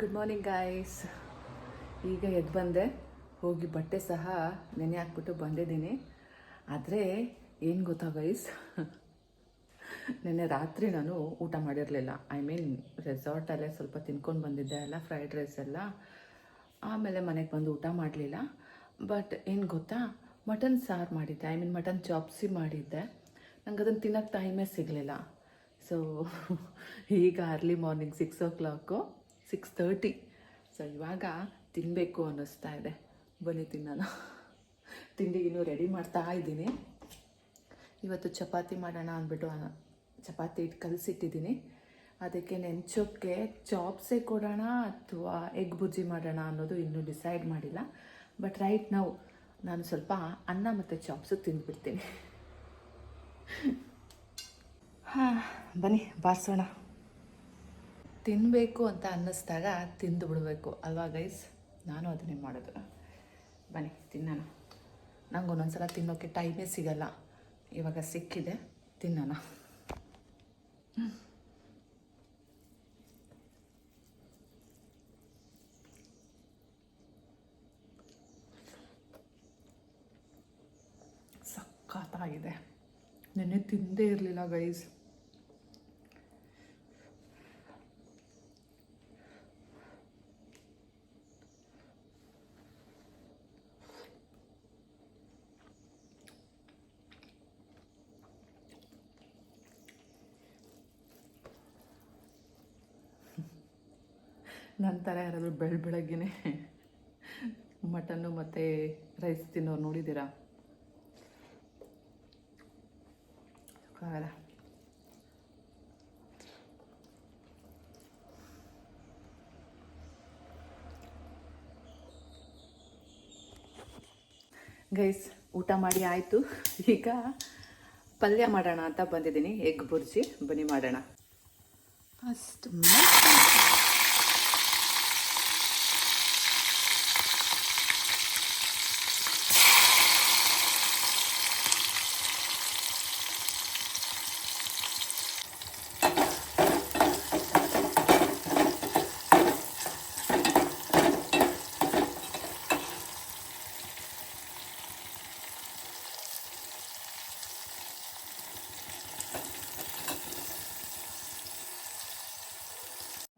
Good morning guys ಈಗ ಎದ್ದು ಬಂದೆ. ಹೋಗಿ ಬಟ್ಟೆ ಸಹ ನೆನೆ ಹಾಕ್ಬಿಟ್ಟು ಬಂದಿದ್ದೀನಿ. ಆದರೆ ಏನು ಗೊತ್ತಾ ಗೈಸ್ ನೆನ್ನೆ ರಾತ್ರಿ ನಾನು ಊಟ ಮಾಡಿರಲಿಲ್ಲ. ಐ ಮೀನ್ ರೆಸಾರ್ಟಲ್ಲೇ ಸ್ವಲ್ಪ ತಿನ್ಕೊಂಡು ಬಂದಿದ್ದೆ ಎಲ್ಲ ಫ್ರೈಡ್ ರೈಸ್ ಎಲ್ಲ. ಆಮೇಲೆ ಮನೆಗೆ ಬಂದು ಊಟ ಮಾಡಲಿಲ್ಲ. ಬಟ್ ಏನು ಗೊತ್ತಾ, ಮಟನ್ ಸಾರು ಮಾಡಿದ್ದೆ. ಐ ಮೀನ್ ಮಟನ್ ಚಾಪ್ಸಿ ಮಾಡಿದ್ದೆ. ನಂಗೆ ಅದನ್ನು ತಿನ್ನೋಕ್ಕೆ ಟೈಮೇ ಸಿಗಲಿಲ್ಲ. ಸೊ ಈಗ early morning six o'clock six thirty so ಇವಾಗ ತಿನ್ನಬೇಕು ಅನ್ನಿಸ್ತಾ ಇದೆ. ಬನ್ನಿ, ತಿನ್ನೋಣ. ತಿಂಡಿ ಇನ್ನೂ ರೆಡಿ ಮಾಡ್ತಾ ಇದ್ದೀನಿ. ಇವತ್ತು ಚಪಾತಿ ಮಾಡೋಣ ಅಂದ್ಬಿಟ್ಟು ಚಪಾತಿ ಇಟ್ಟು ಕಲಸಿಟ್ಟಿದ್ದೀನಿ. ಅದಕ್ಕೆ ನೆಂಚೋಕ್ಕೆ ಚಾಪ್ಸೇ ಕೊಡೋಣ ಅಥವಾ ಎಗ್ ಬುಜ್ಜಿ ಮಾಡೋಣ ಅನ್ನೋದು ಇನ್ನೂ ಡಿಸೈಡ್ ಮಾಡಿಲ್ಲ. ಬಟ್ ರೈಟ್ ನಾವು ನಾನು ಸ್ವಲ್ಪ ಅನ್ನ ಮತ್ತು ಚಾಪ್ಸು ತಿಂದುಬಿಡ್ತೀನಿ. ಹಾಂ, ಬನ್ನಿ, ಬಾರಿಸೋಣ. ತಿನ್ನಬೇಕು ಅಂತ ಅನ್ನಿಸ್ದಾಗ ತಿಂದು ಬಿಡಬೇಕು. ಅಲ್ವಾ ಗೈಸ್ ನಾನು ಅದನ್ನೇ ಮಾಡೋದು. ಬನ್ನಿ, ತಿನ್ನೋಣ. ನಂಗೆ ಒಂದೊಂದ್ಸಲ ತಿನ್ನೋಕ್ಕೆ ಟೈಮೇ ಸಿಗಲ್ಲ. ಇವಾಗ ಸಿಕ್ಕಿದೆ, ತಿನ್ನೋಣ. ಸಖತ್ತಾಗಿದೆ. ನೆನ್ನೆ ತಿಂದೇ ಇರಲಿಲ್ಲ ಗೈಸ್ ನಂತರ ಯಾರಾದರೂ ಬೆಳ ಬೆಳಗ್ಗೆನೆ ಮಟನ್ನು ಮತ್ತು ರೈಸ್ ತಿನ್ನೋರು ನೋಡಿದ್ದೀರಾ? ಆಗಲ್ಲ ಗೈಸ್, ಊಟ ಮಾಡಿ ಆಯಿತು. ಈಗ ಪಲ್ಯ ಮಾಡೋಣ ಅಂತ ಬಂದಿದ್ದೀನಿ. ಎಗ್ ಬುರ್ಜಿ. ಬನ್ನಿ ಮಾಡೋಣ. ಅಷ್ಟು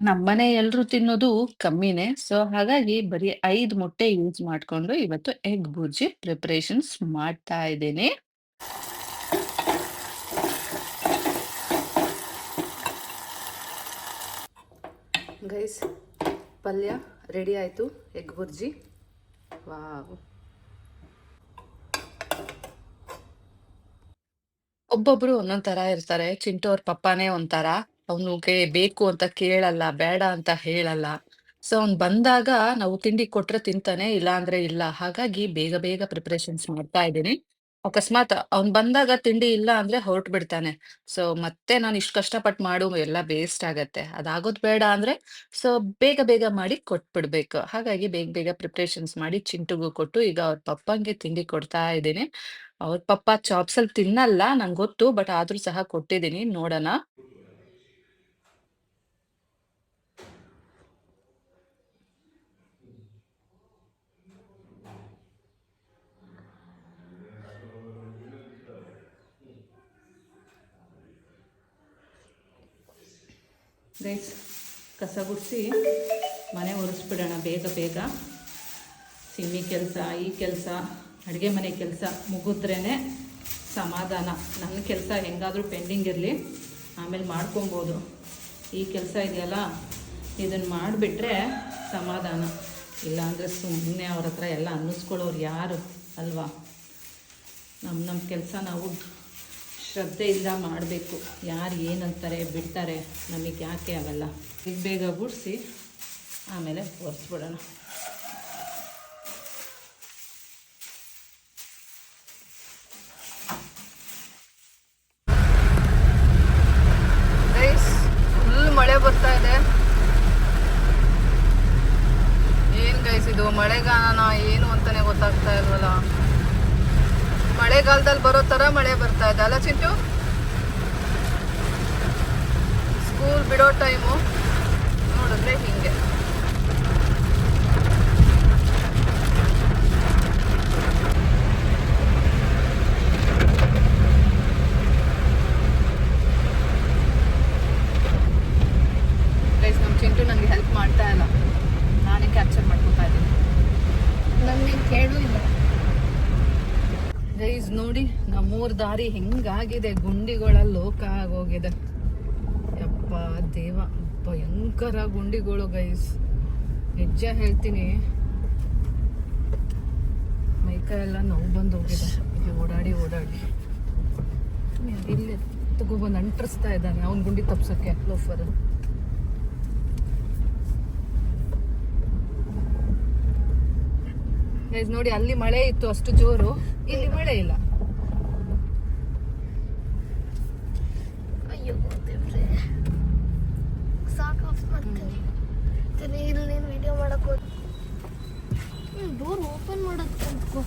ನಮ್ಮನೆ ಎಲ್ರು ತಿನ್ನೋದು ಕಮ್ಮಿನೇ. ಸೊ ಹಾಗಾಗಿ ಬರೀ ಐದು ಮೊಟ್ಟೆ ಯೂಸ್ ಮಾಡ್ಕೊಂಡು ಇವತ್ತು ಎಗ್ ಬುರ್ಜಿ ಪ್ರಿಪ್ರೇಷನ್ಸ್ ಮಾಡ್ತಾ ಇದ್ದೇನೆ. ಗೈಸ್, ಪಲ್ಯ ರೆಡಿ ಆಯಿತು, ಎಗ್ ಬುರ್ಜಿ. ವಾವ್. ಒಬ್ಬೊಬ್ರು ಒಂದೊಂದ್ ತರ ಇರ್ತಾರೆ ಚಿಂಟು ಅವ್ರ ಪಪ್ಪಾನೇ ಒಂಥರ. ಅವನಿಗೆ ಬೇಕು ಅಂತ ಕೇಳಲ್ಲ, ಬೇಡ ಅಂತ ಹೇಳಲ್ಲ. ಸೊ ಅವ್ನು ಬಂದಾಗ ನಾವು ತಿಂಡಿ ಕೊಟ್ರೆ ತಿಂತಾನೆ ಇಲ್ಲ ಅಂದ್ರೆ ಇಲ್ಲ. ಹಾಗಾಗಿ ಬೇಗ ಬೇಗ ಪ್ರಿಪರೇಷನ್ಸ್ ಮಾಡ್ತಾ ಇದ್ದೀನಿ. ಅಕಸ್ಮಾತ್ ಅವ್ನ್ ಬಂದಾಗ ತಿಂಡಿ ಇಲ್ಲ ಅಂದ್ರೆ ಹೊರಟು ಬಿಡ್ತಾನೆ ಸೊ ಮತ್ತೆ ನಾನು ಇಷ್ಟು ಕಷ್ಟಪಟ್ಟು ಮಾಡು, ಎಲ್ಲ ವೇಸ್ಟ್ ಆಗತ್ತೆ. ಅದಾಗೋದ್ ಬೇಡ ಅಂದ್ರೆ ಸೊ ಬೇಗ ಬೇಗ ಮಾಡಿ ಕೊಟ್ಬಿಡ್ಬೇಕು. ಹಾಗಾಗಿ ಬೇಗ ಬೇಗ ಪ್ರಿಪರೇಷನ್ಸ್ ಮಾಡಿ ಚಿಂಟುಗೂ ಕೊಟ್ಟು ಈಗ ಅವ್ರ ಪಪ್ಪಂಗೆ ತಿಂಡಿ ಕೊಡ್ತಾ ಇದ್ದೀನಿ. ಅವ್ರ ಪಪ್ಪ ಚಾಪ್ಸಲ್ಲಿ ತಿನ್ನಲ್ಲ, ನಂಗೆ ಗೊತ್ತು ಬಟ್ ಆದ್ರೂ ಸಹ ಕೊಟ್ಟಿದ್ದೀನಿ, ನೋಡೋಣ. ಗೈಸ್ ಕಸ ಗುಡಿಸಿ ಮನೆ ಒರೆಸ್ಬಿಡೋಣ ಬೇಗ ಬೇಗ. ಸಿಮ್ಮಿ ಕೆಲಸ, ಈ ಕೆಲಸ, ಅಡುಗೆ ಮನೆ ಕೆಲಸ ಮುಗಿದ್ರೇ ಸಮಾಧಾನ. ನನ್ನ ಕೆಲಸ ಹೆಂಗಾದರೂ ಪೆಂಡಿಂಗ್ ಇರಲಿ, ಆಮೇಲೆ ಮಾಡ್ಕೊಬೋದು. ಈ ಕೆಲಸ ಇದೆಯಲ್ಲ ಇದನ್ನು ಮಾಡಿಬಿಟ್ರೆ ಸಮಾಧಾನ. ಇಲ್ಲಾಂದರೆ ಸುಮ್ಮನೆ ಅವ್ರ ಹತ್ರ ಎಲ್ಲ ಅನ್ನಿಸ್ಕೊಳ್ಳೋರು ಯಾರು ಅಲ್ವಾ? ನಮ್ಮ ನಮ್ಮ ಕೆಲಸ ನಾವು ಶ್ರದ್ಧೆಯಿಂದ ಮಾಡಬೇಕು. ಯಾರು ಏನಂತಾರೆ ಬಿಡ್ತಾರೆ ನಮಗೆ ಯಾಕೆ ಅವೆಲ್ಲ ಈಗ ಬೇಗ ಗುಡಿಸಿ ಆಮೇಲೆ ಒರೆಸ್ಬಿಡೋಣ. ಆಗ್ತಾ ಇದೆ ಅಲ್ಲ ಚಿಂಟು? ಸ್ಕೂಲ್ ಬಿಡೋ ಟೈಮು ನೋಡಿದ್ರೆ ಹೀಗೆ. ಮಾಡ್ತಾ ಇಲ್ಲ. ನಾನೇ ಕ್ಯಾಪ್ಚರ್ ಮಾಡ್ಕೊತಾ ಇದ್ದೀನಿ. ನನಗೆ ಕೇಳು ಇಲ್ಲ. ಗೈಸ್ ನೋಡಿ, ನಮ್ಮೂರ್ ದಾರಿ ಹೆಂಗಾಗಿದೆ? ಗುಂಡಿಗಳ ಲೋಕ ಆಗೋಗಿದೆ. ಯಪ್ಪ ದೇವ ಭಯಂಕರ ಗುಂಡಿಗಳು ಗೈಸ್ ನಿಜ ಹೇಳ್ತೀನಿ. ಮೈಕ ಎಲ್ಲ ನೋವು ಬಂದು ಹೋಗಿದೆ. ಓಡಾಡಿ ಓಡಾಡಿ. ಇಲ್ಲಿ ತಗೊಬಂದು ಅಂಟ್ರಿಸ್ತಾ ಇದ್ದಾನೆ. ಅವ್ನ ಗುಂಡಿ ತಪ್ಸಕ್ಕೆ. ಲೋಫರ್. ನೋಡಿ ಅಲ್ಲಿ ಮಳೆ ಇತ್ತು ಅಷ್ಟು ಜೋರು. ಇಲ್ಲಿ ಮಳೆ ಇಲ್ಲ. ಅಯ್ಯೋ ವಿಡಿಯೋ ಮಾಡಕ್ ಹೋದ್ ಡೋರ್ ಓಪನ್ ಮಾಡೋದು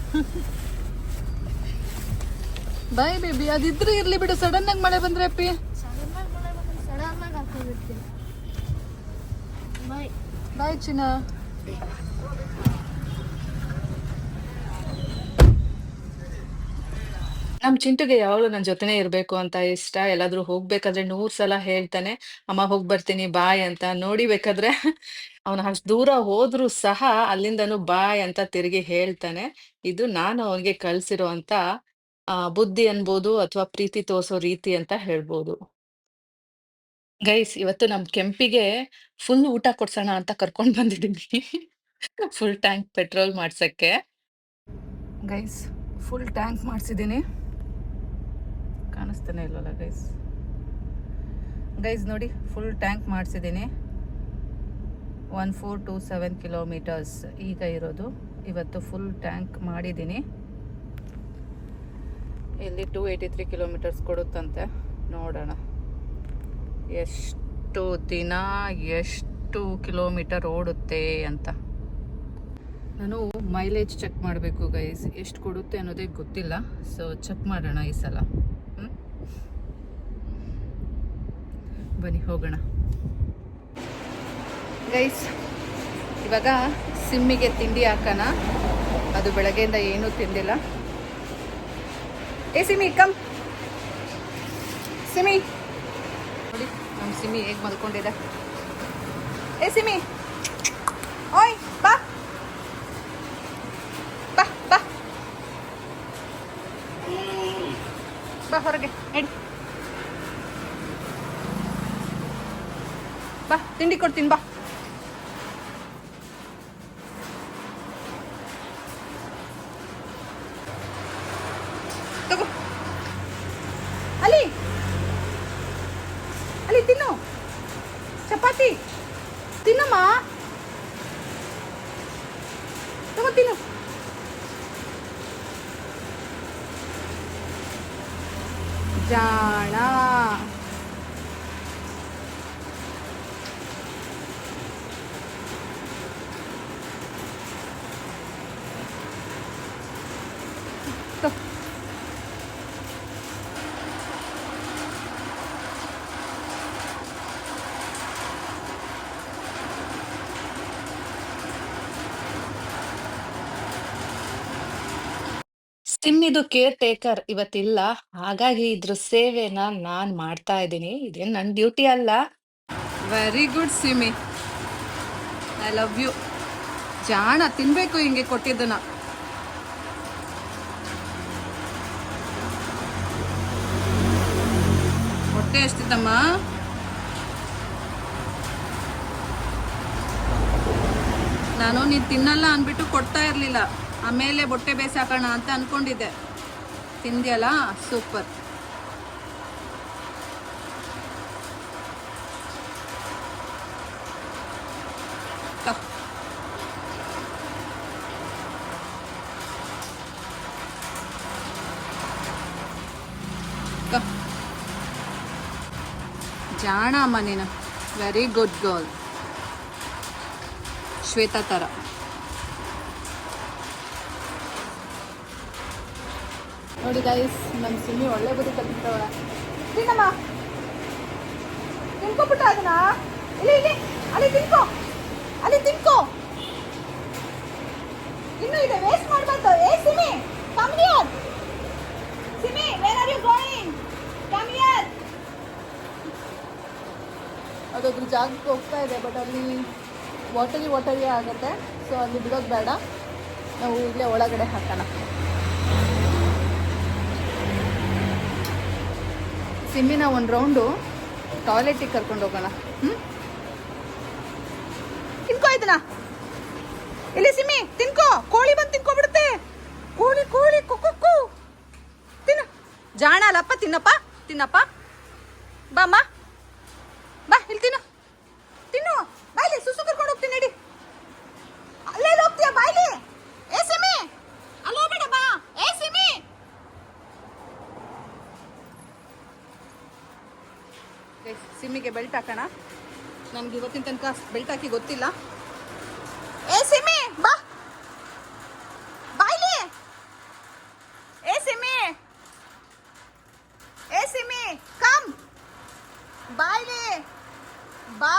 ಬಾಯ್ ಬೇಬಿ ಅದಿದ್ರೆ ಇರ್ಲಿ ಬಿಡು. ಸಡನ್ ಆಗಿ ಮಳೆ ಬಂದ್ರೆ ಅಪ್ಪಿ. ಸಡನ್ ಆಗಿ ಬಾಯ್ ಬಾಯ್ ಚಿನ್ನ. ನಮ್ ಚಿಂಟುಗೆ ಯಾವಾಗ್ಲೂ ನನ್ ಜೊತೆನೆ ಇರ್ಬೇಕು ಅಂತ ಇಷ್ಟ. ಎಲ್ಲಾದ್ರೂ ಹೋಗ್ಬೇಕಾದ್ರೆ ನೂರ್ ಸಲ ಹೇಳ್ತಾನೆ, ಅಮ್ಮ ಹೋಗ್ ಬರ್ತೀನಿ, ಬಾಯ್ ಅಂತ ನೋಡಿ ಬೇಕಾದ್ರೆ ಅವನ ಅಷ್ಟ್ ದೂರ ಹೋದ್ರು ಸಹ ಅಲ್ಲಿಂದನು ಬಾಯ್ ಅಂತ ತಿರುಗಿ ಹೇಳ್ತಾನೆ. ಇದು ನಾನು ಅವ್ನಿಗೆ ಕಳ್ಸಿರೋ ಅಂತ ಬುದ್ಧಿ ಅನ್ಬೋದು ಅಥವಾ ಪ್ರೀತಿ ತೋರ್ಸೋ ರೀತಿ ಅಂತ ಹೇಳ್ಬೋದು. ಗೈಸ್, ಇವತ್ತು ನಮ್ ಕೆಂಪಿಗೆ ಫುಲ್ ಊಟ ಕೊಡ್ಸೋಣ ಅಂತ ಕರ್ಕೊಂಡ್ ಬಂದಿದ್ದೀನಿ. ಫುಲ್ ಟ್ಯಾಂಕ್ ಪೆಟ್ರೋಲ್ ಮಾಡ್ಸಕ್ಕೆ. ಗೈಸ್, ಫುಲ್ ಟ್ಯಾಂಕ್ ಮಾಡಿಸಿದ್ದೀನಿ. ಕಾಣಿಸ್ತಾನೆ ಇಲ್ವಲ್ಲ ಗೈಸ್ ಗೈಸ್ ನೋಡಿ full tank ಮಾಡಿಸಿದ್ದೀನಿ. One four two seven kilometres ಈಗ ಇರೋದು. ಇವತ್ತು ಫುಲ್ ಟ್ಯಾಂಕ್ ಮಾಡಿದ್ದೀನಿ. ಇಲ್ಲಿ ಟೂ ಏಯ್ಟಿ ತ್ರೀ ಕಿಲೋಮೀಟರ್ಸ್ ಕೊಡುತ್ತಂತೆ. ನೋಡೋಣ. ಎಷ್ಟು ದಿನ, ಎಷ್ಟು ಕಿಲೋಮೀಟರ್ ಓಡುತ್ತೆ ಅಂತ. ನಾನು ಮೈಲೇಜ್ ಚೆಕ್ ಮಾಡಬೇಕು ಗೈಸ್ ಎಷ್ಟು ಕೊಡುತ್ತೆ ಅನ್ನೋದೇ ಗೊತ್ತಿಲ್ಲ. ಸೊ ಚೆಕ್ ಮಾಡೋಣ ಈ ಸಲ. ಬನ್ನಿ, ಹೋಗೋಣ. ಗೈಸ್ ಇವಾಗ ಸಿಮ್ಮಿಗೆ ತಿಂಡಿ ಹಾಕೋಣ. ಅದು ಬೆಳಗ್ಗೆಯಿಂದ ಏನೂ ತಿಂದಿಲ್ಲ. ಏ ಸಿಮಿ ಕಮ್ ಸಿಮಿ ನೋಡಿ ನಮ್ಮ ಸಿಮಿ ಹೇಗೆ ಮಲ್ಕೊಂಡಿದೆ. ಏ ಸಿಮಿ ಓಯ್, ಬಾ. ಬಾ ಬಾ. ಬಾ, ಹೊರಗೆ. ನಡಿ. ಬಾ ತಿಂಡಿ ಕೊಡ್ತೀನಿ ಬಾ ತಗೋ ಅಲ್ಲಿ ಅಲ್ಲಿ ತಿನ್ನು ಚಪಾತಿ ತಿನ್ನಮ್ಮ ತಗೋ ತಿನ್ನು ಜಾಣ ತಗೋ. ಸಿಮ್ ಇದು ಕೇರ್ ಟೇಕರ್ ಇವತ್ತಿಲ್ಲ. ಹಾಗಾಗಿ ಇದ್ರ ಸೇವೆನ ನಾನ್ ಮಾಡ್ತಾ ಇದ್ದೀನಿ. ಇದೇನ್ ನನ್ ಡ್ಯೂಟಿ ಅಲ್ಲ. Very good Simi I love you ಜಾಣ, ತಿನ್ಬೇಕು ಹಿಂಗೆ ಕೊಟ್ಟಿದ್ದನ್ನ. ಹೊಟ್ಟೆ ಎಷ್ಟಿತ್ತಮ್ಮ? ನಾನು ನೀನು ತಿನ್ನಲ್ಲ ಅಂದ್ಬಿಟ್ಟು ಕೊಡ್ತಾ ಇರಲಿಲ್ಲ. ಆಮೇಲೆ ಬೊಟ್ಟೆ ಬೇಸಾಕೋಣ ಅಂತ ಅಂದ್ಕೊಂಡಿದ್ದೆ ತಿಂದಿಯಲ್ಲ? ಸೂಪರ್. ಜಾಣ ಅಮ್ಮ ನೀನು ವೆರಿ ಗುಡ್ ಗರ್ಲ್ ಶ್ವೇತಾ ಥರ ನೋಡಿ ಗೈಸ್ ನಮ್ಮ ಸಿಮ್ಮಿ ಒಳ್ಳೆ ಬುದ್ಧಿ ಕಲ್ತಿದ್ದವಳ ತಿನ್ನಮ್ಮ. ತಿನ್ಕೊಬಿಟ್ಟ ಅದನ್ನ. ಇಲ್ಲಿ ಇಲ್ಲಿ. ಅಲ್ಲಿ ತಿನ್ಕೋ. ಅಲ್ಲಿ ತಿನ್ಕೋ. ಇನ್ನು ಇದೆ. ವೇಸ್ಟ್ ಮಾಡಬಾರ್ದು. ಏ Simi come here Simi where are you going come here ಜಾಗಕ್ಕೆ ಹೋಗ್ತಾ ಇದೆ ಬಟ್ ಅಲ್ಲಿ ವಾಟರಿ ವಾಟರಿ ಆಗುತ್ತೆ. ಸೊ ಅಲ್ಲಿ ಬಿಡೋದು ಬೇಡ. ನಾವು ಇಲ್ಲೇ ಒಳಗಡೆ ಹಾಕೋಣ. ಸಿಮ್ಮಿನ ಒಂದು ರೌಂಡು ಟಾಯ್ಲೆಟಿಗೆ ಕರ್ಕೊಂಡು ಹೋಗೋಣ. ಹ್ಞೂ ತಿನ್ಕೋ ಇದನ್ನ. ಇಲ್ಲಿ ಸಿಮ್ಮಿ, ತಿನ್ಕೋ. ಕೋಳಿ ಬಂದು ತಿನ್ಕೊಬಿಡುತ್ತೆ. ಕೋಳಿ ಕೋಳಿ ಕುಕ್ಕು ತಿನ್ನು. ಜಾಣ ಅಲ್ಲಪ್ಪ ತಿನ್ನಪ್ಪ ತಿನ್ನಪ್ಪ. ಬಾಮ್ಮ. ಬಾ, ಇಲ್ಲಿ ತಿನ್ನು. ತಿನ್ನು. ಬಾಯ್ಲಿ ಸುಸು ಕರ್ಕೊಂಡು ಹೋಗ್ತೀನಿ ನಡಿ ಅಲ್ಲೇ ಹೋಗ್ತೀಯ ಬಾಯ್ಲಿ ಏ ಸಿಮಿ ಅಲ್ಲೇ ಬೇಡ ಬಾ ಏ ಸಿಮಿ ಸಿಮ್ಮಿಗೆ ಬೆಲ್ಟ್ ಹಾಕೋಣ. ನನಗೆ ಇವತ್ತಿನ ತನಕ ಬೆಲ್ಟ್ ಹಾಕಿ ಗೊತ್ತಿಲ್ಲ ಏ ಸಿಮಿ ಬಾ ಬಾಯ್ಲಿ ಏ ಸಿಮಿ ಏ ಸಿಮಿ ಕಮ್ ಬಾಯ್ಲಿ ಬಾ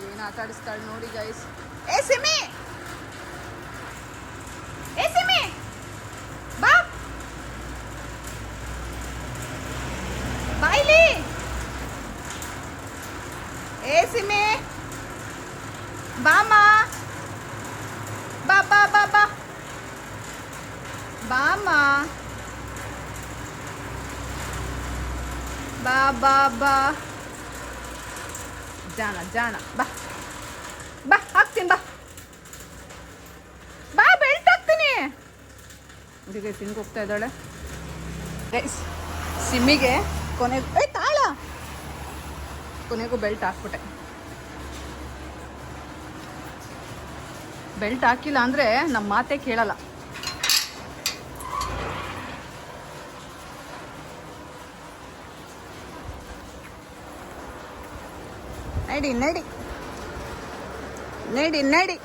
ಏನ್ ಆಟ ಆಡಿಸ್ತಾಳೆ ನೋಡಿ ಗೈಸ್ ಏ ಸಿಮಿ ಏ ಸಿಮಿ ಬಾ ಬಾಯ್ಲಿ ಏ ಸಿಮಿ ಬಾಮ ಬಾ ಬಾ ಬಾ ಬಾ ಬಾಮ ಬಾ ಬಾ ಬಾ ಜಾಣ. ಬಾ. ಬಾ, ಹಾಕ್ತೀನಿ, ಬಾ. ಬಾ ಬೆಲ್ಟ್ ಹಾಕ್ತೀನಿ. ಹುಡುಗಿ ತಿನ್ಗೆ ಹೋಗ್ತಾ ಇದ್ದಾಳೆ. ಸಿಮ್ಮಿಗೆ ಕೊನೆಗೂ ಏ ತಾಳ. ಕೊನೆಗೂ ಬೆಲ್ಟ್ ಹಾಕ್ಬಿಟ್ಟೆ. ಬೆಲ್ಟ್ ಹಾಕಿಲ್ಲ ಅಂದರೆ ನಮ್ಮ ಮಾತೇ ಕೇಳಲ್ಲ. ನಡಿ ನಡಿ. ನಡಿ ನಡಿ.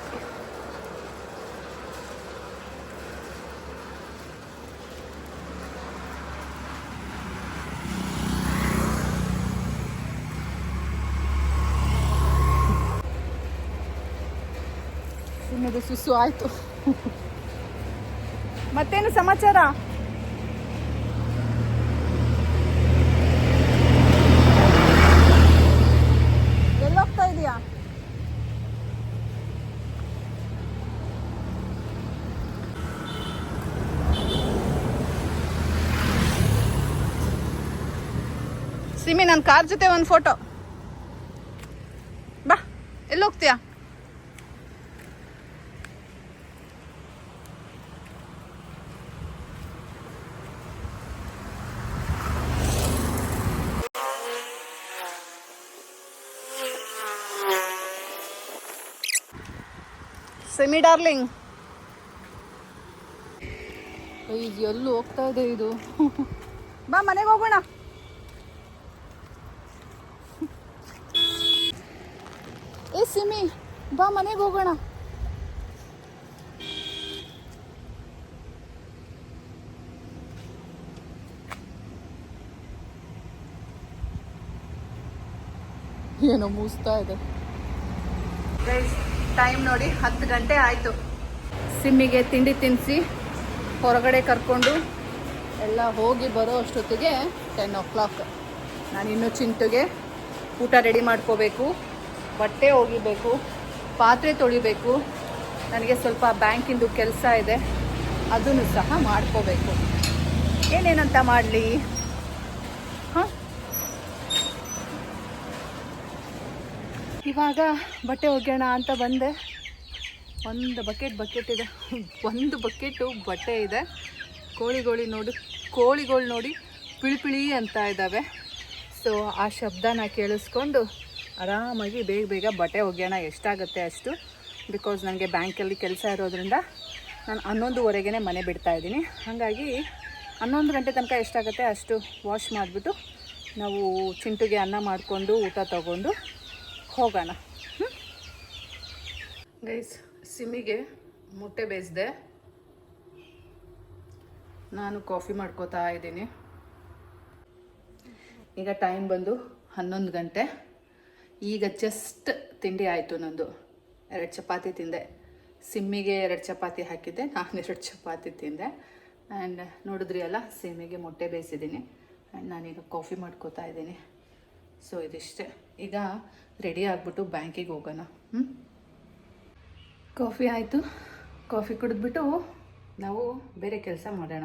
ನಿಮ್ಮದು ಸುಸು ಆಯ್ತು. ಮತ್ತೇನು ಸಮಾಚಾರ ಎಲ್ಲೋಗ್ತಾ ಇದೀಯಾ ಸಿಮಿ ನನ್ನ ಕಾರ್ ಜೊತೆ ಒಂದು ಫೋಟೋ ಬಾ ಎಲ್ಲೋಗ್ತೀಯಾ? Semi darling. ಎಲ್ಲೂ ಹೋಗ್ತಾ ಇದೆ ಇದು. ಬಾ ಮನೆಗೆ ಹೋಗೋಣ. ಸಿಮಿ ಬಾ ಮನೆಗೆ ಹೋಗೋಣ. ಏನೋ ಮುಗಿಸ್ತಾ ಇದೆ. ಟೈಮ್ ನೋಡಿ ಹತ್ತು ಗಂಟೆ ಆಯಿತು. ಸಿಮ್ಮಿಗೆ ತಿಂಡಿ ತಿನ್ನಿಸಿ ಹೊರಗಡೆ ಕರ್ಕೊಂಡು ಎಲ್ಲ ಹೋಗಿ ಬರೋ ಅಷ್ಟೊತ್ತಿಗೆ ಟೆನ್ ಓ ಕ್ಲಾಕ್ ನಾನಿನ್ನು ಚಿಂಟುಗೆ ಊಟ ರೆಡಿ ಮಾಡ್ಕೋಬೇಕು. ಬಟ್ಟೆ ಒಗಿಬೇಕು, ಪಾತ್ರೆ ತೊಳಿಬೇಕು, ನನಗೆ ಸ್ವಲ್ಪ ಬ್ಯಾಂಕಿಂದು ಕೆಲಸ ಇದೆ, ಅದನ್ನು ಸಹ ಮಾಡ್ಕೋಬೇಕು. ಏನೇನಂತ ಮಾಡಲಿ? ಹಾಂ? ಇವಾಗ ಬಟ್ಟೆ ಒಗ್ಯೋಣ ಅಂತ ಬಂದೆ. ಒಂದು ಬಕೆಟ್ ಬಕೆಟ್ ಇದೆ. ಒಂದು ಬಕೆಟು ಬಟ್ಟೆ ಇದೆ. ಕೋಳಿಗೋಳಿ ನೋಡಿ ಕೋಳಿಗಳು ನೋಡಿ ಪಿಳಿಪಿಳಿ ಅಂತ ಇದ್ದಾವೆ. ಸೊ ಆ ಶಬ್ದನ ಕೇಳಿಸ್ಕೊಂಡು ಆರಾಮಾಗಿ ಬೇಗ ಬೇಗ ಬಟ್ಟೆ ಒಗೆಯೋಣ ಎಷ್ಟಾಗುತ್ತೆ ಅಷ್ಟು. ಬಿಕಾಸ್ ನನಗೆ ಬ್ಯಾಂಕಲ್ಲಿ ಕೆಲಸ ಇರೋದ್ರಿಂದ ನಾನು ಹನ್ನೊಂದುವರೆಗೆ ಮನೆ ಬಿಡ್ತಾ ಇದ್ದೀನಿ. ಹಾಗಾಗಿ ಹನ್ನೊಂದು ಗಂಟೆ ತನಕ ಎಷ್ಟಾಗುತ್ತೆ ಅಷ್ಟು ವಾಶ್ ಮಾಡಿಬಿಟ್ಟು ನಾವು ಚಿಂಟುಗೆ ಅನ್ನ ಮಾಡಿಕೊಂಡು ಊಟ ತಗೊಂಡು ಹೋಗೋಣ. ಗೈಸ್ ಸಿಮ್ಮಿಗೆ ಮೊಟ್ಟೆ ಬೇಯಿಸಿದೆ. ನಾನು ಕಾಫಿ ಮಾಡ್ಕೋತಾ ಇದ್ದೀನಿ. ಈಗ ಟೈಮ್ ಬಂದು ಹನ್ನೊಂದು ಗಂಟೆ. ಈಗ ಜಸ್ಟ್ ತಿಂಡಿ ಆಯಿತು ನಂದು. ಎರಡು ಚಪಾತಿ ತಿಂದೆ. ಸಿಮ್ಮಿಗೆ ಎರಡು ಚಪಾತಿ ಹಾಕಿದ್ದೆ. ನಾನು ಎರಡು ಚಪಾತಿ ತಿಂದೆ. ಆ್ಯಂಡ್ ನೋಡಿದ್ರಿ ಅಲ್ಲ, ಸಿಮ್ಮಿಗೆ ಮೊಟ್ಟೆ ಬೇಯಿಸಿದ್ದೀನಿ. ಆ್ಯಂಡ್ ನಾನೀಗ ಕಾಫಿ ಮಾಡ್ಕೋತಾ ಇದ್ದೀನಿ. ಸೊ ಇದಿಷ್ಟೇ. ಈಗ ರೆಡಿ ಆಗಿಬಿಟ್ಟು ಬ್ಯಾಂಕಿಗೆ ಹೋಗೋಣ. ಹ್ಞೂ ಕಾಫಿ ಆಯಿತು. ಕಾಫಿ ಕುಡಿದ್ಬಿಟ್ಟು ನಾವು ಬೇರೆ ಕೆಲಸ ಮಾಡೋಣ.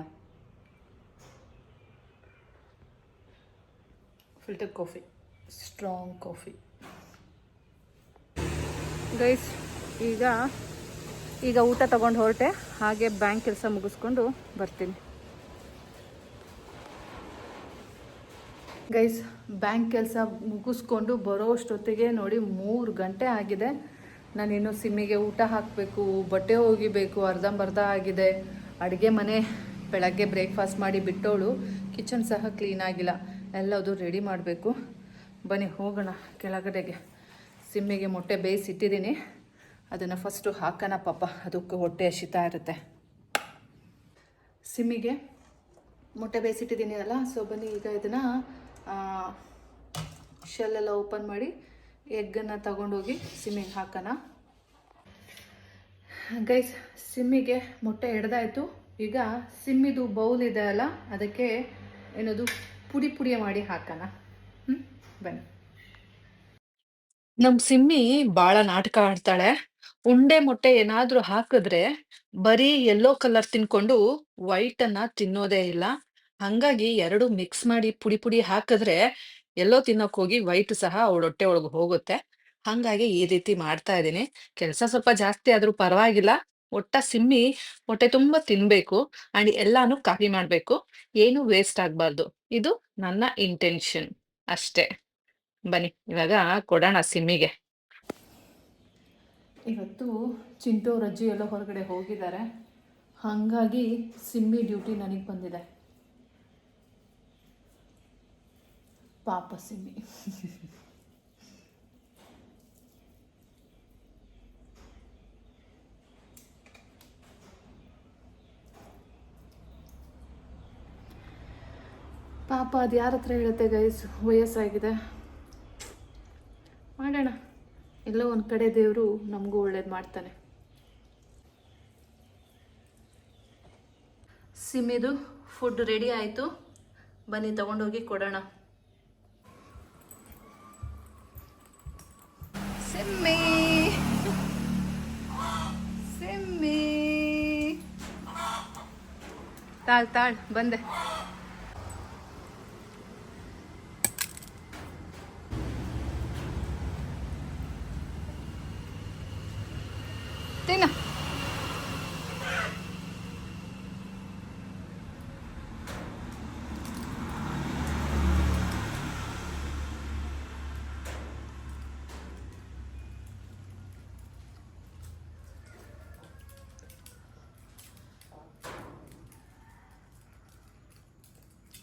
Filter coffee strong coffee guys ಈಗ ಈಗ ಊಟ ತಗೊಂಡು ಹೊರಟೆ. ಹಾಗೆ ಬ್ಯಾಂಕ್ ಕೆಲಸ ಮುಗಿಸ್ಕೊಂಡು ಬರ್ತೀನಿ. ಗೈಸ್ ಬ್ಯಾಂಕ್ ಕೆಲಸ ಮುಗಿಸ್ಕೊಂಡು ಬರೋ ಅಷ್ಟೊತ್ತಿಗೆ ನೋಡಿ ಮೂರು ಗಂಟೆ ಆಗಿದೆ. ನಾನಿನ್ನು ಸಿಮ್ಮಿಗೆ ಊಟ ಹಾಕಬೇಕು, ಬಟ್ಟೆ ಒಗಿಬೇಕು, ಅರ್ಧಂಬರ್ಧ ಆಗಿದೆ. ಅಡುಗೆ ಮನೆ ಬೆಳಗ್ಗೆ ಬ್ರೇಕ್ಫಾಸ್ಟ್ ಮಾಡಿ ಬಿಟ್ಟೋಳು. ಕಿಚನ್ ಸಹ ಕ್ಲೀನ್ ಆಗಿಲ್ಲ. ಎಲ್ಲದು ರೆಡಿ ಮಾಡಬೇಕು. ಬನ್ನಿ, ಹೋಗೋಣ ಕೆಳಗಡೆಗೆ. ಸಿಮ್ಮಿಗೆ ಮೊಟ್ಟೆ ಬೇಯಿಸಿಟ್ಟಿದ್ದೀನಿ. ಅದನ್ನು ಫಸ್ಟು ಹಾಕೋಣ ಪಾಪ. ಅದಕ್ಕೆ ಹೊಟ್ಟೆ ಹಸಿತಾ ಇರುತ್ತೆ. ಸಿಮ್ಮಿಗೆ ಮೊಟ್ಟೆ ಬೇಯಿಸಿಟ್ಟಿದ್ದೀನಿ ಅಲ್ಲ. ಸೊ ಬನ್ನಿ, ಈಗ ಇದನ್ನು ಶೆಲ್ಲೆಲ್ಲ ಓಪನ್ ಮಾಡಿ ಎಗ್ಗನ್ನು ತಗೊಂಡೋಗಿ ಸಿಮ್ಮಿಗೆ ಹಾಕೋಣ. ಗೈಸ್ ಸಿಮ್ಮಿಗೆ ಮೊಟ್ಟೆ ಎಡ್ದಾಯ್ತು. ಈಗ ಸಿಮ್ಮಿದು ಬೌಲ್ ಇದೆ ಅಲ್ಲ. ಅದಕ್ಕೆ ಏನದು ಪುಡಿ ಪುಡಿ ಮಾಡಿ ಹಾಕೋಣ. ಹ್ಞೂ ಬನ್ನಿ. ನಮ್ ಸಿಮ್ಮಿ ಬಾಳ ನಾಟಕ ಆಡ್ತಾಳೆ. ಉಂಡೆ ಮೊಟ್ಟೆ ಏನಾದ್ರೂ ಹಾಕಿದ್ರೆ ಬರೀ ಎಲ್ಲೋ ಕಲರ್ ತಿನ್ಕೊಂಡು ವೈಟ್ ಅನ್ನ ತಿನ್ನೋದೇ ಇಲ್ಲ. ಹಂಗಾಗಿ ಎರಡು ಮಿಕ್ಸ್ ಮಾಡಿ ಪುಡಿ ಪುಡಿ ಹಾಕಿದ್ರೆ ಎಲ್ಲೋ ತಿನ್ನಕ್ ಹೋಗಿ ವೈಟ್ ಸಹ ಅವಳ ಹೊಟ್ಟೆ ಒಳಗೆ ಹೋಗುತ್ತೆ. ಹಂಗಾಗಿ ಈ ರೀತಿ ಮಾಡ್ತಾ ಇದ್ದೀನಿ. ಕೆಲಸ ಸ್ವಲ್ಪ ಜಾಸ್ತಿ ಆದ್ರೂ ಪರವಾಗಿಲ್ಲ. ಒಟ್ಟ ಸಿಮ್ಮಿ ಹೊಟ್ಟೆ ತುಂಬಾ ತಿನ್ಬೇಕು. ಅಂಡ್ ಎಲ್ಲಾನು ಕಾಪಿ ಮಾಡ್ಬೇಕು. ಏನು ವೇಸ್ಟ್ ಆಗ್ಬಾರ್ದು. ಇದು ನನ್ನ ಇಂಟೆನ್ಷನ್ ಅಷ್ಟೇ. ಬನ್ನಿ, ಇವಾಗ ಕೊಡೋಣ ಸಿಮ್ಮಿಗೆ. ಇವತ್ತು ಚಿಂಟು, ರಜ್ಜಿ ಎಲ್ಲ ಹೊರಗಡೆ ಹೋಗಿದ್ದಾರೆ. ಹಾಗಾಗಿ ಸಿಮ್ಮಿ ಡ್ಯೂಟಿ ನನಗೆ ಬಂದಿದೆ. ಪಾಪ ಸಿಮ್ಮಿ. ಪಾಪ ಅದು ಯಾರ ಹತ್ರ ಹೇಳುತ್ತೆ ಗೈಸ್ ವಯಸ್ಸಾಗಿದೆ. ಮಾಡೋಣ. ಎಲ್ಲೋ ಒಂದು ಕಡೆ ದೇವರು ನಮಗೂ ಒಳ್ಳೇದು ಮಾಡ್ತಾನೆ. ಸಿಮ್ಮಿದು ಫುಡ್ ರೆಡಿ ಆಯಿತು. ಬನ್ನಿ, ತಗೊಂಡೋಗಿ ಕೊಡೋಣ. ಸಿಮ್ಮಿ. ಸಿಮ್ಮಿ. ತಾಳ್ ತಾಳ್, ಬಂದೆ. ತಿನ್ನ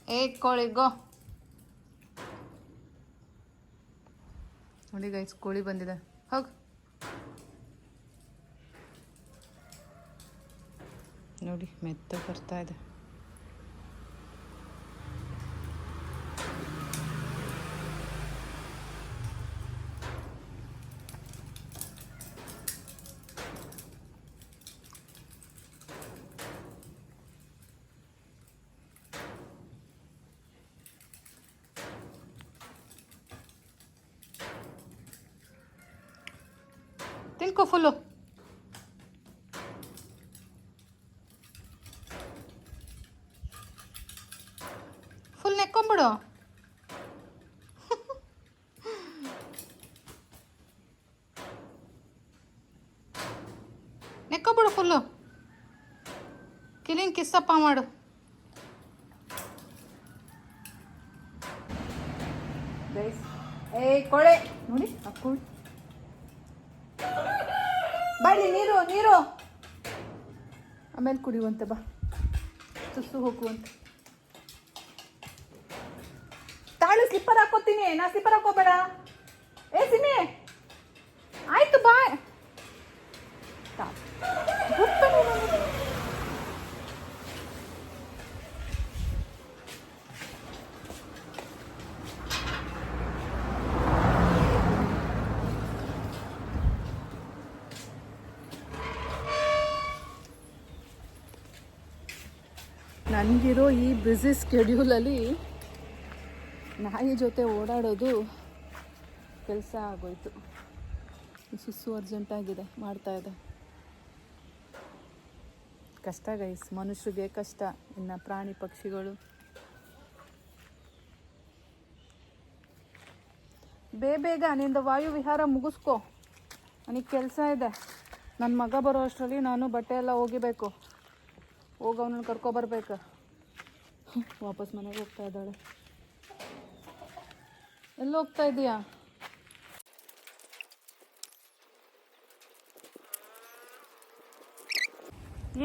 ಏ ಕೋಳಿ ಗೋ ನೋಡಿ ಗೈಸ್ ಕೋಳಿ ಬಂದಿದೆ ಹೋಗ್ ನೋಡಿ ಮೆತ್ತ ಬರ್ತಾ ಇದೆ ತಿನ್ಕೋ ಫುಲ್ಲು ಫುಲ್ ನೆಕ್ಕೊಂಬಿಡು ನೆಕ್ಕೊಬಿಡು ಫುಲ್ಲು? ಕಿಲಿನ್ ಕಿಸ್ಸಪ್ಪ ಮಾಡು. ಏ, ಕೊಳೆ. ನೋಡಿ ಕೋಳಿ ನೀರು ನೀರು. ಆಮೇಲೆ ಕುಡಿಯುವಂತೆ ಬಾ. ತುಸು ಹೋಗುವಂತೆ. ತಾಳು ಸ್ಲಿಪ್ಪರ್ ಹಾಕೋತೀನಿ ನಾ ಸ್ಲಿಪ್ಪರ್ ಹಾಕೋಬೇಡ ಏ, ಸಿಮಿ. ಆಯ್ತು ಬಾ ತಾ- ಗುಟ್ಟು ನೀನು. ನನಗಿರೋ ಈ ಬ್ಯುಸಿ ಸ್ಕೆಡ್ಯೂಲಲ್ಲಿ ನಾಯಿ ಜೊತೆ ಓಡಾಡೋದು ಕೆಲಸ ಆಗೋಯ್ತು. ಸುಸ್ಸು ಅರ್ಜೆಂಟಾಗಿದೆ ಮಾಡ್ತಾ ಇದೆ. ಕಷ್ಟ ಗೈಸ್ ಮನುಷ್ಯರಿಗೆ ಕಷ್ಟ, ಇನ್ನು ಪ್ರಾಣಿ ಪಕ್ಷಿಗಳು. ಬೇ ಬೇಗ ನಿಂದ ವಾಯು ವಿಹಾರ ಮುಗಿಸ್ಕೊ. ನನಗೆ ಕೆಲಸ ಇದೆ. ನನ್ನ ಮಗ ಬರೋ ಅಷ್ಟರಲ್ಲಿ ನಾನು ಬಟ್ಟೆ ಎಲ್ಲ ಒಗಿಬೇಕು ಹೋಗಿ ಅವನನ್ನು ಕರ್ಕೊಬರ್ಬೇಕು ವಾಪಸ್ ಮನೆಗೆ ಹೋಗ್ತಾ ಇದ್ದಾಳೆ. ಎಲ್ಲಿ ಹೋಗ್ತಾ ಇದೀಯಾ?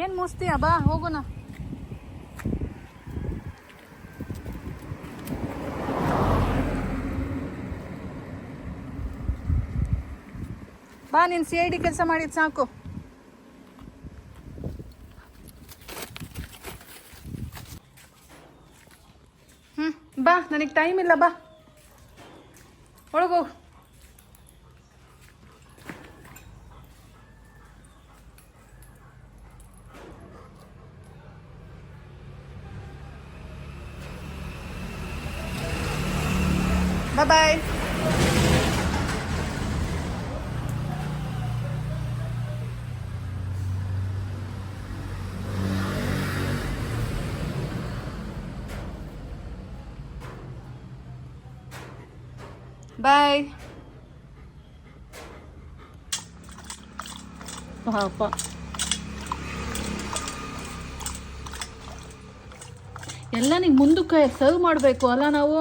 ಏನು ಮುಸ್ತೀಯ? ಬಾ, ಹೋಗೋಣ. ಬಾ, ನೀನು ಸಿ ಐ ಡಿ ಕೆಲಸ ಮಾಡಿದ್ದು ಸಾಕು ಹ್ಞೂ ಬಾ ನನಗೆ ಟೈಮ್ ಇಲ್ಲ ಬಾ. ಒಳಗೋಗು ಬಾಯ್ ಬಾಯ್ ಬಾಯ್ ಪಾಪ ಎಲ್ಲ ನಿಂಗೆ ಮುಂದಕ್ಕೆ ಸರ್ವ್ ಮಾಡಬೇಕು ಅಲ್ಲ ನಾವು?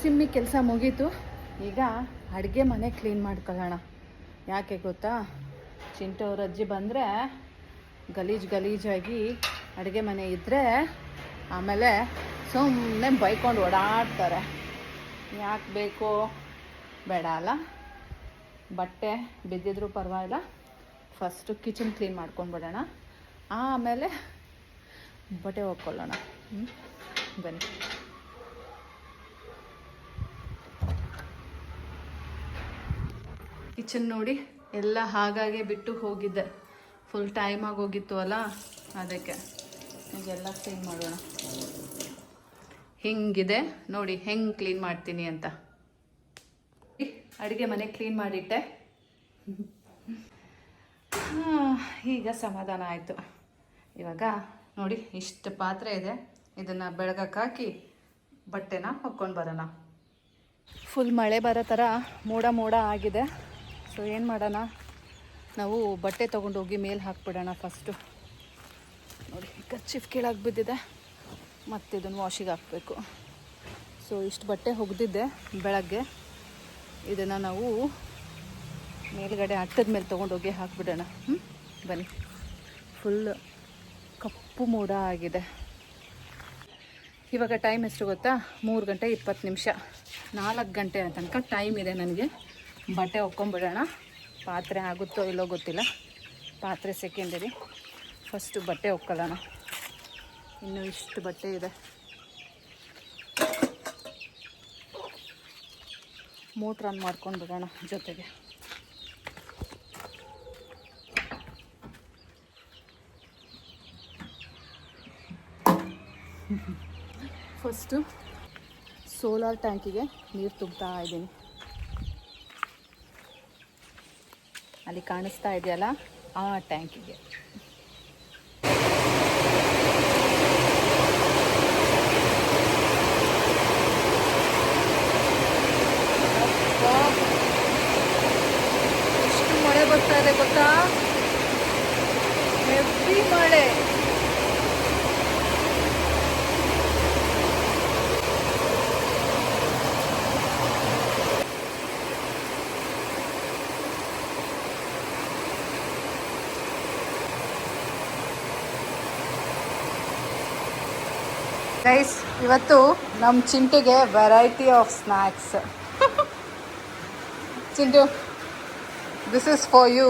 ಸಿಮ್ಮಿ ಕೆಲಸ ಮುಗೀತು. ಈಗ ಅಡುಗೆ ಮನೆ ಕ್ಲೀನ್ ಮಾಡ್ಕೊಳ್ಳೋಣ. ಯಾಕೆ ಗೊತ್ತಾ? ಚಿಂಟು ಅಜ್ಜಿ ಬಂದರೆ ಗಲೀಜು ಗಲೀಜಾಗಿ ಅಡುಗೆ ಮನೆ ಇದ್ದರೆ ಆಮೇಲೆ ಸುಮ್ಮನೆ ಬೈಕೊಂಡು ಓಡಾಡ್ತಾರೆ. ಯಾಕೆ ಬೇಕು? ಬೇಡ ಅಲ್ಲ? ಬಟ್ಟೆ ಬಿದ್ದಿದ್ರೂ ಪರವಾಗಿಲ್ಲ. ಫಸ್ಟು ಕಿಚನ್ ಕ್ಲೀನ್ ಮಾಡ್ಕೊಂಡ್ಬಿಡೋಣ ಆಮೇಲೆ ಬಟ್ಟೆ ಹೋಗ್ಕೊಳ್ಳೋಣ ಹ್ಞೂ ಬನ್ನಿ. ಕಿಚನ್ ನೋಡಿ ಎಲ್ಲ ಹಾಗಾಗೆ ಬಿಟ್ಟು ಹೋಗಿದ್ದೆ. ಫುಲ್ ಟೈಮ್ ಹೋಗಿತ್ತು ಅಲ್ಲ? ಅದಕ್ಕೆ ಈಗೆಲ್ಲ ಕ್ಲೀನ್ ಮಾಡೋಣ. ಹಿಂಗಿದೆ. ನೋಡಿ, ಹೆಂಗೆ ಕ್ಲೀನ್ ಮಾಡ್ತೀನಿ ಅಂತ. ಅಡುಗೆ ಮನೆ ಕ್ಲೀನ್ ಮಾಡಿಟ್ಟೆ. ಈಗ ಸಮಾಧಾನ ಆಯಿತು. ಇವಾಗ ನೋಡಿ, ಇಷ್ಟು ಪಾತ್ರೆ ಇದೆ. ಇದನ್ನು ಬೆಳಗಕ್ಕೆ ಹಾಕಿ ಬಟ್ಟೆನ ಹೊಕ್ಕೊಂಡು ಬರೋಣ. ಫುಲ್ ಮಳೆ ಬರೋ ಥರ ಮೋಡ ಮೋಡ ಆಗಿದೆ. ಸೊ ಏನು ಮಾಡೋಣ? ನಾವು ಬಟ್ಟೆ ತೊಗೊಂಡೋಗಿ ಮೇಲೆ ಹಾಕ್ಬಿಡೋಣ ಫಸ್ಟು ನೋಡಿ ಕಚ್ಚಿಫ್ ಕೀಳಾಗಿ ಬಿದ್ದಿದೆ. ಮತ್ತು ಇದನ್ನು ವಾಶಿಗೆ ಹಾಕಬೇಕು. ಸೊ ಇಷ್ಟು ಬಟ್ಟೆ ಒಗ್ದಿದ್ದೆ ಬೆಳಗ್ಗೆ. ಇದನ್ನು ನಾವು ಮೇಲ್ಗಡೆ ಅಟ್ಟದ ಮೇಲೆ ತೊಗೊಂಡೋಗಿ ಹಾಕ್ಬಿಡೋಣ. ಹ್ಞೂ ಬನ್ನಿ. ಫುಲ್ ಕಪ್ಪು ಮೋಡ ಆಗಿದೆ. ಇವಾಗ ಟೈಮ್ ಎಷ್ಟು ಗೊತ್ತಾ? ಮೂರು ಗಂಟೆ ಇಪ್ಪತ್ತು ನಿಮಿಷ. ನಾಲ್ಕು ಗಂಟೆ ತನಕ ಟೈಮ್ ಇದೆ ನನಗೆ. ಬಟ್ಟೆ ಒಕ್ಕೊಂಬಿಡೋಣ. ಪಾತ್ರೆ ಆಗುತ್ತೋ ಇಲ್ಲೋ ಗೊತ್ತಿಲ್ಲ. ಪಾತ್ರೆ ಸೆಕೆಂಡರಿ. ಫಸ್ಟು ಬಟ್ಟೆ ಒಕ್ಕೊಳ್ಳೋಣ. ಇನ್ನೂ ಇಷ್ಟು ಬಟ್ಟೆ ಇದೆ. ಮೋಟ್ರ್ ಆನ್ ಮಾಡ್ಕೊಂಡು ಬಿಡೋಣ ಜೊತೆಗೆ. ಫಸ್ಟು ಸೋಲಾರ್ ಟ್ಯಾಂಕಿಗೆ ನೀರು ತುಂಬ್ತಾ ಇದ್ದೀನಿ. ಅಲ್ಲಿ ಕಾಣಿಸ್ತಾ ಇದೆಯಲ್ಲ? ಆ ಟ್ಯಾಂಕಿಗೆ ಎಷ್ಟು ಮಳೆ ಬರ್ತಾ ಇದೆ ಗೊತ್ತಾ ಹೆವಿ ಮಳೆ ಗೈಸ್ ಇವತ್ತು ನಮ್ಮ ಚಿಂಟುಗೆ variety of snacks Chintu this is for you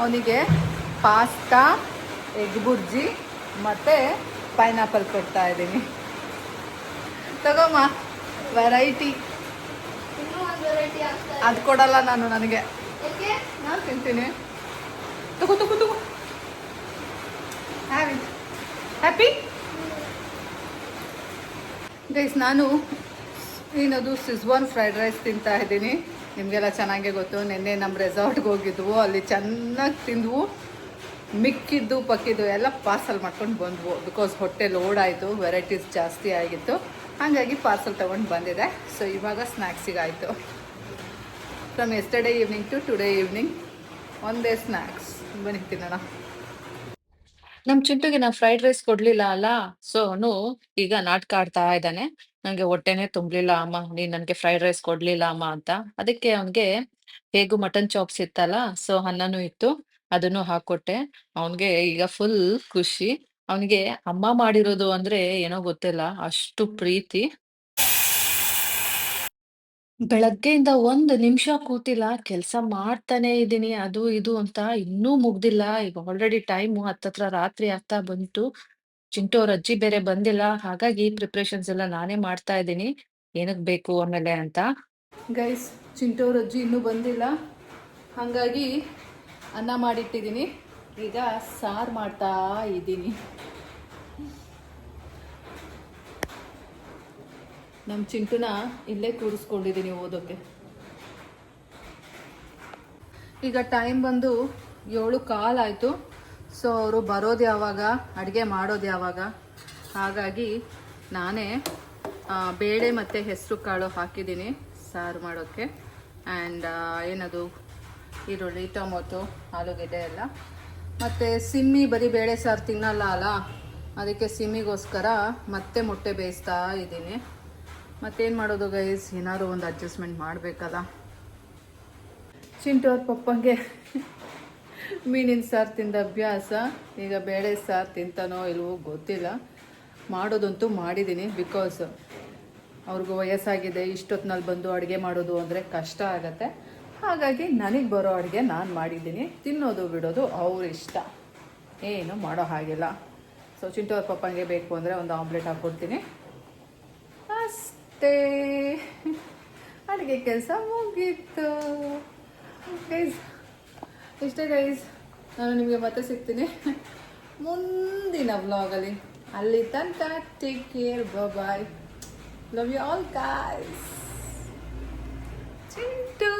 ಅವನಿಗೆ ಪಾಸ್ತಾ ಎಗ್ ಬುರ್ಜಿ ಮತ್ತು ಪೈನಾಪಲ್ ಕೊಡ್ತಾ ಇದ್ದೀನಿ. ತಗೋಮ್ಮ ವೆರೈಟಿ ಅದು ಕೊಡಲ್ಲ ನಾನು ನನಗೆ. ನಾನು ತಿಂತೀನಿ. ತಗೋ ತಗೋ ತಗೋ. ಹ್ಯಾಪಿ ಗೈಸ್ ನಾನು ಏನದು ಸಿಸ್ವಾನ್ ಫ್ರೈಡ್ ರೈಸ್ ತಿಂತಾ ಇದ್ದೀನಿ. ನಿಮಗೆಲ್ಲ ಚೆನ್ನಾಗೇ ಗೊತ್ತು. ನಿನ್ನೆ ನಮ್ಮ ರೆಸಾರ್ಟ್ಗೆ ಹೋಗಿದ್ವು. ಅಲ್ಲಿ ಚೆನ್ನಾಗಿ ತಿಂದ್ವು. ಮಿಕ್ಕಿದ್ದು, ಪಕ್ಕಿದ್ದು ಎಲ್ಲ ಪಾರ್ಸಲ್ ಮಾಡ್ಕೊಂಡು ಬಂದ್ವು. ಬಿಕಾಸ್ ಹೊಟ್ಟೆ ಲೋಡ್ ಆಯಿತು ವೆರೈಟೀಸ್ ಜಾಸ್ತಿ ಆಗಿತ್ತು. ಹಾಗಾಗಿ ಪಾರ್ಸಲ್ ತೊಗೊಂಡು ಬಂದಿದೆ. ಸೊ ಇವಾಗ ಸ್ನ್ಯಾಕ್ಸಿಗಾಯಿತು from yesterday evening to today evening ಒಂದೇ ಸ್ನ್ಯಾಕ್ಸ್ ಬನ್ನಿ, ತಿನ್ನೋಣ. ನಮ್ ಚಿಂಟುಗೆ ನಾ ಫ್ರೈಡ್ ರೈಸ್ ಕೊಡ್ಲಿಲ್ಲ ಅಲ್ಲ? ಸೊ ಅವನು ಈಗ ನಾಟಕ ಆಡ್ತಾ ಇದ್ದಾನೆ. ನಂಗೆ ಹೊಟ್ಟೆನೆ ತುಂಬ್ಲಿಲ್ಲ, ಅಮ್ಮ, ನೀನ್ ನನ್ಗೆ ಫ್ರೈಡ್ ರೈಸ್ ಕೊಡ್ಲಿಲ್ಲ, ಅಮ್ಮ, ಅಂತ. ಅದಕ್ಕೆ ಅವನ್ಗೆ ಹೇಗೂ ಮಟನ್ ಚಾಪ್ಸ್ ಇತ್ತಲ್ಲ ಸೊ ಅನ್ನನೂ ಇತ್ತು, ಅದನ್ನು ಹಾಕೊಟ್ಟೆ. ಅವನ್ಗೆ ಈಗ ಫುಲ್ ಖುಷಿ. ಅವನಿಗೆ ಅಮ್ಮ ಮಾಡಿರೋದು ಅಂದ್ರೆ ಏನೋ ಗೊತ್ತಿಲ್ಲ, ಅಷ್ಟು ಪ್ರೀತಿ. ಬೆಳಗ್ಗೆಯಿಂದ ಒಂದು ನಿಮಿಷ ಕೂತಿಲ್ಲ, ಕೆಲ್ಸ ಮಾಡ್ತಾನೆ ಇದ್ದೀನಿ. ಅದು ಇದು ಅಂತ ಇನ್ನೂ ಮುಗ್ದಿಲ್ಲ. ಈಗ ಆಲ್ರೆಡಿ ಟೈಮ್ ಹತ್ತತ್ರ ರಾತ್ರಿ ಆಗ್ತಾ ಬಂತು. ಚಿಂಟು ಅವ್ರ ಅಜ್ಜಿ ಬೇರೆ ಬಂದಿಲ್ಲ, ಹಾಗಾಗಿ ಪ್ರಿಪ್ರೇಷನ್ಸ್ ಎಲ್ಲ ನಾನೇ ಮಾಡ್ತಾ ಇದ್ದೀನಿ. ಏನಕ್ ಬೇಕು ಆಮೇಲೆ ಅಂತ. ಗೈಸ್ ಚಿಂಟೋರ ಅಜ್ಜಿ ಇನ್ನೂ ಬಂದಿಲ್ಲ. ಹಾಗಾಗಿ ಅನ್ನ ಮಾಡಿಟ್ಟಿದ್ದೀನಿ. ಈಗ ಸಾರು ಮಾಡ್ತಾ ಇದ್ದೀನಿ. ನಮ್ಮ ಚಿಂಟುನ ಇಲ್ಲೇ ಕೂರಿಸ್ಕೊಂಡಿದ್ದೀನಿ ಓದೋಕ್ಕೆ. ಈಗ ಟೈಮ್ ಬಂದು ಏಳು ಕಾಲಾಯಿತು ಸೊ ಅವರು ಬರೋದು ಯಾವಾಗ, ಅಡುಗೆ ಮಾಡೋದು ಯಾವಾಗ? ಹಾಗಾಗಿ ನಾನೇ ಬೇಳೆ ಮತ್ತು ಹೆಸರು ಕಾಳು ಹಾಕಿದ್ದೀನಿ ಸಾರು ಮಾಡೋಕ್ಕೆ. ಆ್ಯಂಡ್ ಏನದು? ಈರುಳ್ಳಿ, ಟೊಮೊಟೊ, ಆಲೂಗೆಡ್ಡೆ ಎಲ್ಲ. ಮತ್ತು ಸಿಮ್ಮಿ, ಬರೀ ಬೇಳೆ ಸಾರು ತಿನ್ನಲ್ಲ ಅಲ್ಲ? ಅದಕ್ಕೆ ಸಿಮ್ಮಿಗೋಸ್ಕರ ಮತ್ತೆ ಮೊಟ್ಟೆ ಬೇಯಿಸ್ತಾ ಇದ್ದೀನಿ ಮತ್ತೇನು ಮಾಡೋದು ಗೈಸ್ ಏನಾದ್ರು ಒಂದು ಅಡ್ಜಸ್ಟ್ಮೆಂಟ್ ಮಾಡಬೇಕಲ್ಲ. ಚಿಂಟು ಅವ್ರ ಪಪ್ಪಂಗೆ ಮೀನಿನ ಸಾರು ತಿಂದ ಅಭ್ಯಾಸ. ಈಗ ಬೇಳೆ ಸಾರು ತಿಂತಾನೋ ಇಲ್ವೋ ಗೊತ್ತಿಲ್ಲ. ಮಾಡೋದಂತೂ ಮಾಡಿದ್ದೀನಿ ಬಿಕಾಸ್ ಅವ್ರಿಗೂ ವಯಸ್ಸಾಗಿದೆ ಇಷ್ಟೊತ್ತಿನಲ್ಲಿ ಬಂದು ಅಡುಗೆ ಮಾಡೋದು ಅಂದರೆ ಕಷ್ಟ ಆಗತ್ತೆ. ಹಾಗಾಗಿ ನನಗೆ ಬರೋ ಅಡುಗೆ ನಾನು ಮಾಡಿದ್ದೀನಿ. ತಿನ್ನೋದು, ಬಿಡೋದು ಅವ್ರ ಇಷ್ಟ. ಏನು ಮಾಡೋ ಹಾಗಿಲ್ಲ. ಸೊ ಚಿಂಟು ಅವ್ರ ಪಪ್ಪಂಗೆ ಬೇಕು ಅಂದರೆ ಒಂದು ಆಮ್ಲೆಟ್ ಹಾಕ್ಕೊಡ್ತೀನಿ. ಅಷ್ಟೇ. ಅಡುಗೆ ಕೆಲಸ ಮುಗೀತು. ಗೈಸ್ ಇಷ್ಟೇ ಗೈಸ್ ನಾನು ನಿಮಗೆ ಮತ್ತೆ ಸಿಗ್ತೀನಿ. ಮುಂದಿನ ವ್ಲಾಗಲ್ಲಿ ಅಲ್ಲಿ. ತನಕ take care bye love you all guys Chintu